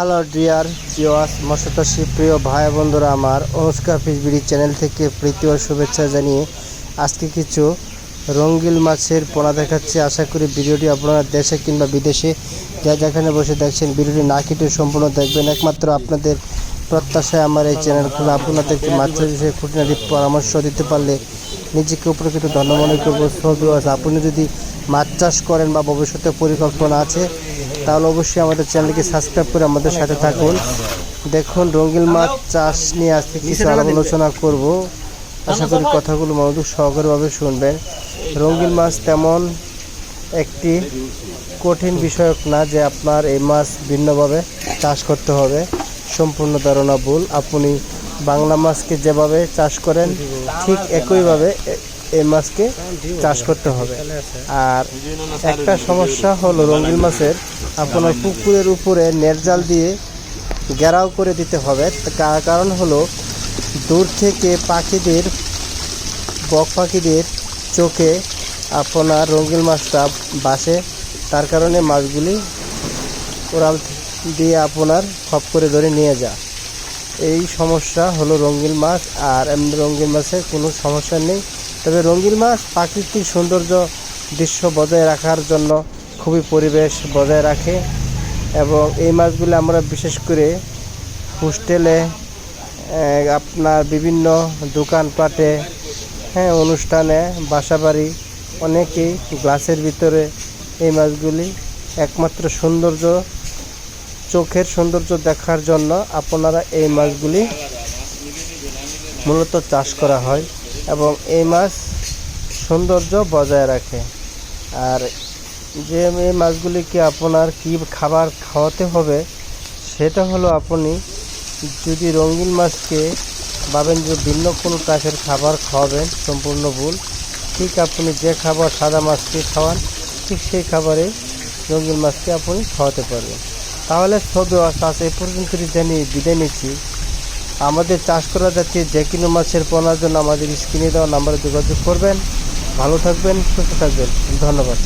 Hello dear জিওয়াস মৎস্যচাষী প্রিয় ভাই বন্ধুরা, আমার অনুষ্কা ফিসবিড়ি চ্যানেল থেকে প্রীতি ও শুভেচ্ছা জানিয়ে আজকে কিছু রঙ্গিল মাছের পোনা দেখাচ্ছি। আশা করি ভিডিওটি আপনারা দেশে কিংবা বিদেশে যা যেখানে বসে দেখছেন, ভিডিওটি না কেটে সম্পূর্ণ দেখবেন। একমাত্র আপনাদের প্রত্যাশায় আমার এই চ্যানেল খোলা আপনাদেরকে মাছের বিষয়ে খুঁটিনাটি পরামর্শ দিতে পারলে নিজেকে উপকৃত ধন্য মনে করব আপনি যদি মাছ চাষ করেন বা ভবিষ্যতে পরিকল্পনা আছে তাহলে অবশ্যই আমাদের চ্যানেলকে সাবস্ক্রাইব করে আমাদের সাথে থাকুন। দেখুন রঙ্গিল মাছ চাষ নিয়ে আজকে কিছু আলোচনা করব। আশা করি কথাগুলো মনোযোগ সহকারীভাবে শুনবেন। রঙ্গিল মাছ তেমন একটি কঠিন বিষয়ক না যে আপনার এই মাছ ভিন্নভাবে চাষ করতে হবে। সম্পূর্ণ ধারণা ভুল। আপনি বাংলা মাছকে যেভাবে চাষ করেন, ঠিক একইভাবে এই মাছকে চাষ করতে হবে। আর একটা সমস্যা হলো রঙিন মাছের, আপনার পুকুরের উপরে নেট জাল দিয়ে ঘেরাও করে দিতে হবে। তার কারণ হলো দূর থেকে পাখিদের, বক পাখিদের চোখে আপনার রঙিন মাছটা বাসে তার কারণে মাছগুলি ওরাল দিয়ে আপনার খপ করে ধরে নিয়ে যা এই সমস্যা হলো রঙিন মাছ আর এমনি রঙিন মাছের কোনো সমস্যা নেই। তবে রঙিন মাছ প্রাকৃতিক সৌন্দর্য দৃশ্য বজায় রাখার জন্য খুবই পরিবেশ বজায় রাখে এবং এই মাছগুলো আমরা বিশেষ করে হোস্টেলে আপনার বিভিন্ন দোকানপাটে হ্যাঁ অনুষ্ঠানে, বাসাবাড়ি, অনেকেই গ্লাসের ভিতরে এই মাছগুলি একমাত্র সৌন্দর্য চোখের সৌন্দর্য দেখার জন্য আপনারা এই মাছগুলি মূলত চাষ করা হয় এবং এই মাছ সৌন্দর্য বজায় রাখে। আর যে এই মাছগুলিকে আপনার কি খাবার খাওয়াতে হবে, সেটা হলো আপনি যদি রঙিন মাছকে ভাবেন যে ভিন্ন কোনো টাইপের খাবার খাওয়াবেন, সম্পূর্ণ ভুল, ঠিক আপনি যে খাবার সাদা মাছকে খাওয়ান, ঠিক সেই খাবারে রঙিন মাছকে আপনি খাওয়াতে পারবেন। তাহলে সব ব্যবস্থা আছে এ পর্যন্ত জানিয়ে বিদায় নিচ্ছি। আমাদের চাষ করা যাচ্ছে যে কোনো মাছের পোনার জন্য আমাদের স্ক্রিনে দেওয়া নাম্বারে যোগাযোগ করবেন। ভালো থাকবেন, সুস্থ থাকবেন। ধন্যবাদ।